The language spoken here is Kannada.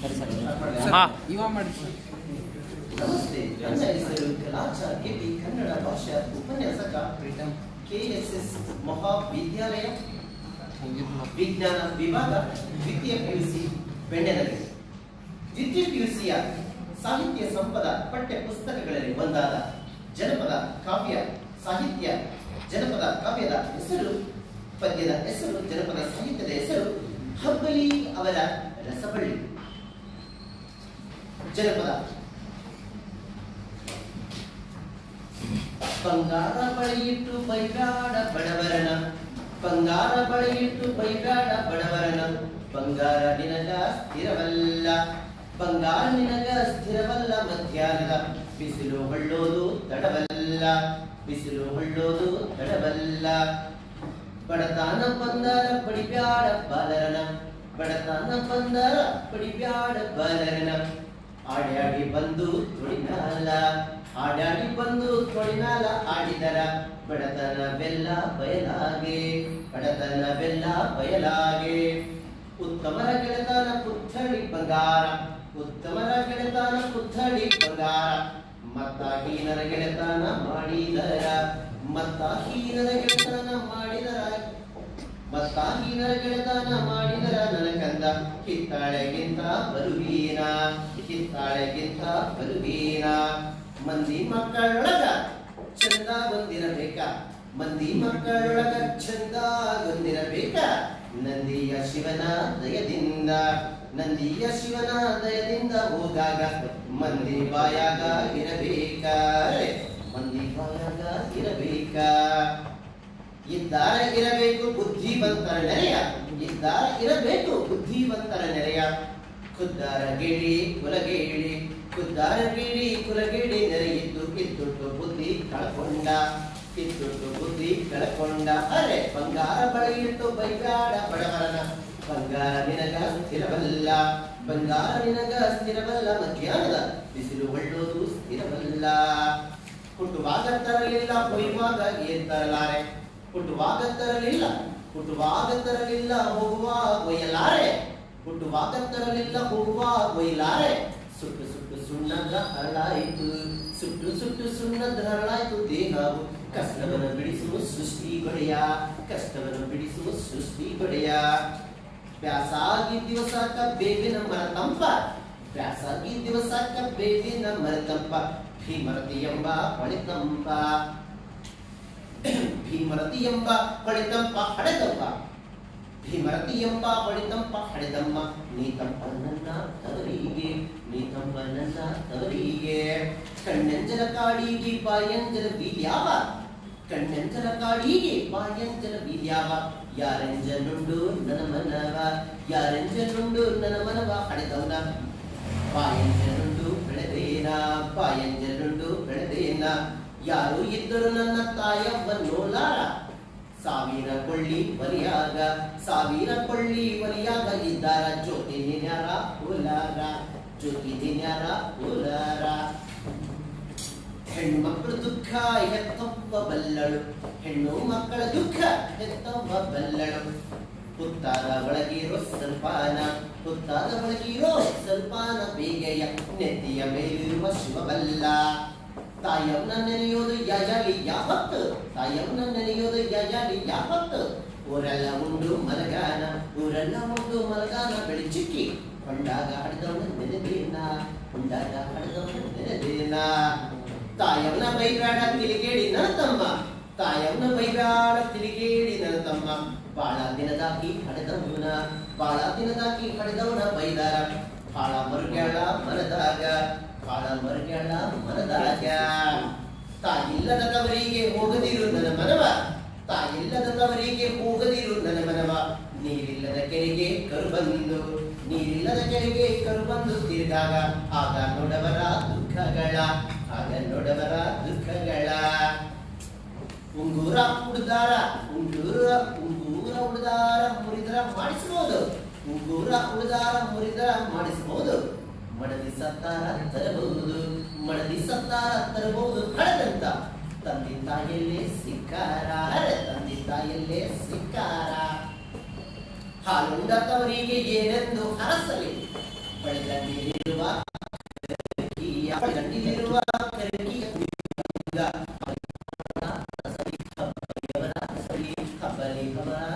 ಸರಿ ಸರಿ ಹಾ. ಇವಾಗ ಮಾಡಿ ನಮಸ್ತೆ. ನನ್ನ ಹೆಸರು ಕಲಾಚಾರ್ಯ ಬಿ ಕನ್ನಡ ಭಾಷಾ ಉಪನ್ಯಾಸಕ ಪ್ರೀತಮ್ ಕೆಎಸ್ಎಸ್ ಎಸ್ ಎಸ್ ಮಹಾವಿದ್ಯಾಲಯ ವಿಜ್ಞಾನ ವಿಭಾಗ ದ್ವಿತೀಯ ಪಿಯುಸಿ ಬೆಣ್ಣೆನಗರಿ ದ್ವಿತೀಯ ಪಿಯುಸಿಯ ಸಾಹಿತ್ಯ ಸಂಪದ ಪಠ್ಯ ಪುಸ್ತಕಗಳಲ್ಲಿ ಒಂದಾದ ಜನಪದ ಕಾವ್ಯ ಸಾಹಿತ್ಯ ಜನಪದ ಕಾವ್ಯದ ಹೆಸರು ಪದ್ಯದ ಹೆಸರು ಜನಪದ ಸಾಹಿತ್ಯದ ಹೆಸರು ಹಬ್ಬಲಿ ಅವರ ರಸಬಳ್ಳಿ. ಜನಪದ ಬಂಗಾರ ಬಳಿಯಿಟ್ಟು ಬೈಗಾಡ ಬಡವರನ ಬಂಗಾರ ಬಳಿಯಿಟ್ಟು ಬೈಗಾಡ ಬಡವರನ ಬಂಗಾರ ನಿನಗ ಸ್ಥಿರವಲ್ಲ ಬಂಗಾರ ನಿನಗ ಸ್ಥಿರವಲ್ಲ ಮಧ್ಯಾಹ್ನದ ಬಿಸಿಲು ಹೊಳ್ಳೋದು ತಡವಲ್ಲ ಬಿಸಿಲು ಹೊಳ್ಳೋದು ತಡವಲ್ಲ ಬಡತಾನ ಬಂದರ ಪಡಿಬ್ಯಾಡ ಬಾಲರನ ಬಡತಾನ ಬಂದರ ಪಡಿಬ್ಯಾಡ ಬಾಲರನ ಆಡ್ಯಾಡಿ ಬಂದು ತೊಳಿನಾಲ ಆಡ್ಯಾಡಿ ಬಂದು ತೊಳಿನಾಲ ಆಡಿದರ ಬಡತನ ಬೆಲ್ಲ ಬಯಲಾಗೆ ಬಡತನ ಬೆಲ್ಲ ಬಯಲಾಗೆ. ಉತ್ತಮರ ಗೆಳೆತನ ಪುತ್ಥಳಿ ಬಂಗಾರ, ಉತ್ತಮರ ಗೆಳೆತನ ಪುತ್ಥಳಿ ಬಂಗಾರ. ಮತ್ತ ಹೀನರ ಗೆಳೆತನ ಮಾಡಿದರ ಮತ್ತ ಹೀನರ ಗೆಳೆತನ ಮಾಡಿದರ. ಮತ್ತ ಗೆಳೆತನ ಮಾಡಿದರ ನನಗಂದ ಕಿತ್ತಾಳೆಗಿಂತ ಬರುವೀನ ಕಿತ್ತಾಳೆಗಿಂತ ಬರುವೀನ. ಮಂದಿ ಮಕ್ಕಳೊಳಗ ಚಂದ ಬಂದಿರಬೇಕ ಮಂದಿ ಮಕ್ಕಳೊಳಗ ಚಂದ ಬಂದಿರಬೇಕ ನಂದಿಯ ಶಿವನ ದಯದಿಂದ, ನಂದಿಯ ಶಿವನ ದಯದಿಂದ ಹೋದಾಗ ಮಂದಿ ಬಾಯಾಗ ಇರಬೇಕ ಮಂದಿ ಬಾಯಾಗ ಇರಬೇಕ ಇದ್ದಾರ ಇರಬೇಕು, ಬುದ್ಧಿವಂತರ ನೆರೆಯ. ಇದ್ದಾರ ಇರಬೇಕು, ಬುದ್ಧಿವಂತರ ನೆರೆಯ. ಖುದ್ದಾರ ಗೇಡಿ ಕುಲಗೇಡಿ ಖುದ್ದಾರ ಗೇಡಿ ಕುಲಗೇಡಿ ನೆರೆಯಿದ್ದು ಕಿತ್ತುಟ್ಟು ಬುದ್ಧಿ ಕಳ್ಕೊಂಡ. ಕಿತ್ತುಟ್ಟು ಬುದ್ಧಿ ಕಳ್ಕೊಂಡ. ಅರೆ, ಬಂಗಾರ ಬಳಗಿಟ್ಟು ಬೈಗಾಡ ಬಡವರನ. ಬಂಗಾರ ನಿನಗ ಸ್ಥಿರವಲ್ಲ. ಬಂಗಾರ ನಿನಗ ಸ್ಥಿರವಲ್ಲ. ಮಧ್ಯಾಹ್ನದ ಬಿಸಿಲು ಒಳ್ಳೋದು ಸ್ಥಿರವಲ್ಲ. ಕುಟುಂಬ ತರಲಿಲ್ಲ ಹೊಯ್ಯುವಾಗ ಏನ್ ತರಲಾರೆ? ಹುಟ್ಟುವಾಗ ತರಲಿಲ್ಲ ಹೋಗುವ ಒಯ್ಯಲಾರೆ ಹುಟ್ಟುವಾಗತ್ತರಲಿಲ್ಲ ಹೋಗುವ ಒಯ್ಯಲಾರೆ. ಸುಟ್ಟು ಸುಟ್ಟು ಸುಣ್ಣದ ಹರಳಾಯಿತು, ಸುಟ್ಟು ಸುಟ್ಟು ಸುಣ್ಣದ ಹರಳಾಯಿತು ದೇಹವು. ಕಷ್ಟವನ್ನು ಬಿಡಿಸುವ ಸೃಷ್ಟಿ ಗೊಡೆಯ, ಕಷ್ಟವನ್ನು ಬಿಡಿಸುವ ಸೃಷ್ಟಿ ಗೊಡೆಯ. ಬ್ಯಾಸಾಗಿ ದಿವಸ ಬೇವಿನ ಮರ ತಂಪ ಬ್ಯಾಸಾಗಿ ದಿವಸ ಬೇವಿನ ಮರ ತಂಪ ಭೀಮರತಿ ಎಂಬ ಹೊಳೆತಂಪ ಭೀಮರತಿ ಎಂಬ ಹೊಳೆತಂಪ. ಹಡೆದಂಪ ಭೀಮರತಿ ಎಂಬ ಹೊಳೆತಂಪ ಹಡೆದಮ್ಮ ನೀತಂಪ ನನ್ನ ತವರಿಗೆ ನೀತಂಪ ನನ್ನ ತವರಿಗೆ. ಕಣ್ಣಂಜಲ ಕಾಡಿಗೆ ಬಾಯಂಜಲ ಬೀದ್ಯಾವ ಕಣ್ಣಂಜಲ ಕಾಡಿಗೆ ಬಾಯಂಜಲ ಬೀದ್ಯಾವ ಯಾರಂಜನುಂಡು ನನ್ನ ಮನವ ಯಾರಂಜನುಂಡು ನನ್ನ ಮನವ ಹಡೆದವನ ಪಾಯಂಜನುಂಡು ಬೆಳೆದೇನ ಬಾಯಂಜನುಂಡು ಬೆಳೆದೇನ. ಯಾರು ಇದ್ದರು ನನ್ನ ತಾಯವ್ವನ್ನೋಲಾರ ಸಾವಿರ ಕೊಳ್ಳಿ ಬಲಿಯಾಗ ಸಾವಿರ ಕೊಳ್ಳಿ ಬಲಿಯಾಗ ಇದ್ದಾರ ಜ್ಯೋತಿ ನಿನ್ಯಾರ ಉಲಾರ ಜ್ಯೋತಿ ನಿನ್ಯಾರ ಉಲಾರ ಹೆಣ್ಣು ಮಕ್ಕಳ ದುಃಖ ಹೆತ್ತೊಬ್ಬ ಬಲ್ಲಳು, ಹೆಣ್ಣು ಮಕ್ಕಳ ದುಃಖ ಹೆತ್ತೊಬ್ಬ ಬಲ್ಲಳು. ಹುತ್ತಾದ ಒಳಗಿರೋ ಸ್ವಲ್ಪಾನ ಹುತ್ತಾದ ಒಳಗಿರೋ ಸ್ವಲ್ಪಾನ ಬೇಗೆಯ ನೆತ್ತಿಯ ಮೇಲಿರುವ ಶಿವಬಲ್ಲ. ತಾಯವ್ನ ನೆನೆಯೋದು ಯಾಜಾಲಿ ಯಾವತ್ತು ತಾಯವ್ನ ನೆನೆಯೋದು ಯಾಜಾಲಿ ಯಾವತ್ತು ಊರೆಲ್ಲ ಉಂಡು ಮಲಗಾನ ಊರೆಲ್ಲ ಉಂಡು ಮಲಗಾನ ಬೆಳಿಚಿಕ್ಕಿ ಕೊಂಡಾಗ ಹಡ್ದವನ ನೆನೆದೇನ ಕೊಂಡಾಗ ಹಡ್ದವನ ನೆನೆದೇನ ತಾಯವ್ನ ಬೈಬೇಡ ತಿರುಗೇಡಿ ನನ್ನ ತಮ್ಮ ತಾಯವ್ನ ಬೈಬೇಡ ತಿರುಗೇಡಿ ನನ್ನ ತಮ್ಮ ಬಾಳ ದಿನದಾಕಿ ಹಡೆದವನ ಬಾಳ ದಿನದಾಕಿ ಹಡೆದವನ ಬೈದಾರ ಬಾಳ ಮರುಗ್ಯಾಳ ಮನದಾಗ ಬಾಳ ಮರುಗ್ಯಾಳ ಮನದಾಗ ತಾಯಿಲ್ಲದ ತವರಿಗೆ ಹೋಗದಿರು ನನ್ನ ಮನವ. ತಾಯಿಲ್ಲದವರಿಗೆ ಹೋಗದಿರು ನನ್ನ ಮನವ. ನೀರಿಲ್ಲದ ಕೆರೆಗೆ ಕರು ಬಂದು, ನೀರಿಲ್ಲದ ಕೆರೆಗೆ ಕರು ಬಂದು ತಿರುಗಾಗ, ಆಗ ನೋಡವರ ದುಃಖಗಳ, ಆಗ ನೋಡವರ ದುಃಖಗಳ. ಉಂಗೂರ ಉಡ್ದಾರ, ಉಂಗೂರ ಉಂಗೂರ ಉಡ್ದಾರ ಮುರಿದ್ರ ಮಾಡಿಸಬಹುದು ಉಂಗೂರ ಉಡ್ದಾರ ಮುರಿದ್ರ ಮಾಡಿಸಬಹುದು ಮಡದಿ ಸತ್ತಾರ ತರಬಹುದು, ಮಡದಿ ಸತ್ತಾರ ತರಬಹುದು ಕಳೆದಂತ. ತಂದೆ ತಾಯಿಯಲ್ಲೇ ಸಿಕ್ಕಾರ ತಂದೆ ತಾಯಿಯಲ್ಲೇ ಸಿಕ್ಕಾರ ಹಾಲು ಉಡತವರಿಗೆ ಏನೆಂದು ಹರಸಲಿ ಬಳಿಗಂಡಿಲಿರುವ ಬಳಿಗಂಡಿಲಿರುವ ಕರಗಿಯ ಕಬಲಿ ಕಬಲಿ ಕಬಲ